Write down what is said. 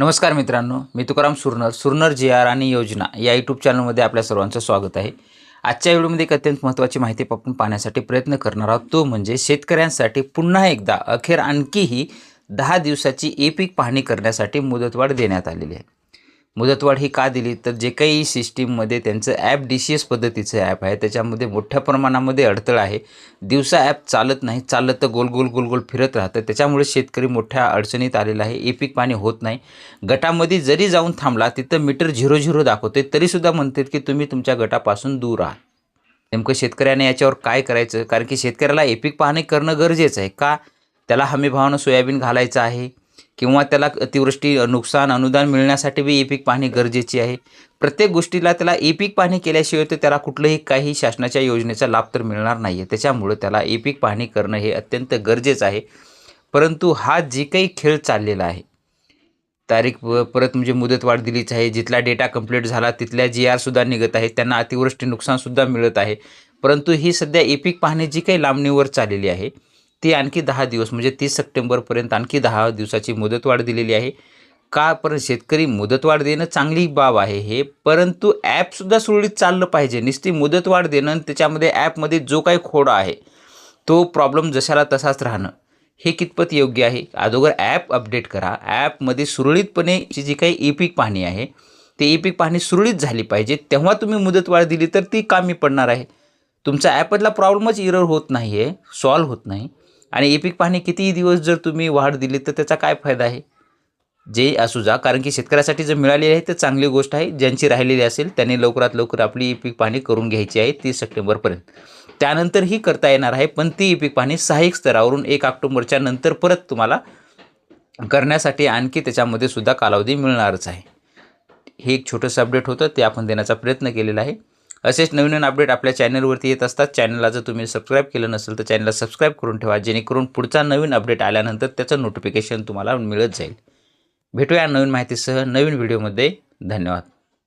नमस्कार मित्रांनो मी तुकाराम सुरनर सुरनर जी आर आणि योजना या यूट्यूब चॅनलमध्ये आपल्या सर्वांचं स्वागत आहे. आजच्या व्हिडिओमध्ये एक अत्यंत महत्त्वाची माहिती आपण पाहण्यासाठी प्रयत्न करणार आहोत. तो म्हणजे शेतकऱ्यांसाठी पुन्हा एकदा अखेर आणखीही दहा दिवसाची ए पीक पाहणी करण्यासाठी मुदतवाढ देण्यात आलेली आहे. मुदतवाढ ही का दिली? तर जे काही सिस्टीममध्ये त्यांचं ॲप डी सी एस पद्धतीचं ॲप आहे त्याच्यामध्ये मोठ्या प्रमाणामध्ये अडथळा आहे. दिवसा ॲप चालत नाही चाललं तर गोल गोल गोल गोल फिरत राहतं. त्याच्यामुळे शेतकरी मोठ्या अडचणीत आलेला आहे. एपिक पीक पाणी होत नाही. गटामध्ये जरी जाऊन थांबला तिथं मीटर झिरो झिरो दाखवते तरीसुद्धा म्हणतात की तुम्ही तुमच्या गटापासून दूर आहात नेमकं शेतकऱ्याने याच्यावर काय करायचं? कारण की शेतकऱ्याला एपिक पाहणी करणं गरजेचं आहे. का? त्याला हमीभावानं सोयाबीन घालायचं आहे? किंवा त्याला अतिवृष्टी नुकसान अनुदान मिळण्यासाठी बी ई पीक पाहणी गरजेची आहे. प्रत्येक गोष्टीला त्याला ई पीक पाहणी केल्याशिवाय तर त्याला कुठलंही काही शासनाच्या योजनेचा लाभ तर मिळणार नाही आहे त्याच्यामुळं त्याला ई पीक पाहणी करणं हे अत्यंत गरजेचं आहे. परंतु हा जे काही खेळ चाललेला आहे तारीख परत म्हणजे मुदतवाढ दिलीच आहे जिथला डेटा कंप्लीट झाला तिथल्या जी आरसुद्धा निघत आहे त्यांना अतिवृष्टी नुकसानसुद्धा मिळत आहे. परंतु ही सध्या एपिक पाहणी जी काही लांबणीवर चाललेली आहे ती आणखी दहा दिवस म्हणजे तीस सप्टेंबरपर्यंत आणखी दहा दिवसाची मुदतवाढ दिलेली आहे. का पर शेतकरी मुदतवाढ देणं चांगली बाब आहे हे परंतु ॲपसुद्धा सुरळीत चाललं पाहिजे. नुसती मुदतवाढ देणं आणि त्याच्यामध्ये ॲपमध्ये जो काही खोडा आहे तो प्रॉब्लेम जशाला तसाच राहणं हे कितपत योग्य आहे? अगोदर ॲप अपडेट करा. ॲपमध्ये सुरळीतपणे जी काही ई पीक पाहणी आहे ते ई पीक पाहणी सुरळीत झाली पाहिजे. तेव्हा तुम्ही मुदतवाढ दिली तर ती कामी पडणार आहे. तुमचा ॲपमधला प्रॉब्लेमच इरर होत नाही आहे सॉल्व्ह होत नाही. आणि ई पीक पाहणी कितीही दिवस जर तुम्ही वाढ दिली तर त्याचा काय फायदा आहे? जे असू जा कारण की शेतकऱ्यासाठी जर मिळालेली आहे तर चांगली गोष्ट आहे. ज्यांची राहिलेली असेल त्यांनी लवकरात लवकर आपली ई पीक पाहणी करून घ्यायची आहे तीस सप्टेंबरपर्यंत त्यानंतरही करता येणार आहे पण ती ई पीक पाहणी सहाय्यक स्तरावरून एक ऑक्टोबरच्या नंतर परत तुम्हाला करण्यासाठी आणखी त्याच्यामध्ये सुद्धा कालावधी मिळणारच आहे. हे एक छोटंसं अपडेट होतं ते आपण देण्याचा प्रयत्न केलेला आहे. असेच नवीन नवीन अपडेट आपल्या चॅनलवरती येत असतात. चॅनलला जर तुम्ही सबस्क्राईब केलं नसेल तर चॅनलला सबस्क्राईब करून ठेवा. जेणेकरून पुढचा नवीन अपडेट आल्यानंतर त्याचं नोटिफिकेशन तुम्हाला मिळत जाईल. भेटूया नवीन माहितीसह नवीन व्हिडिओमध्ये धन्यवाद.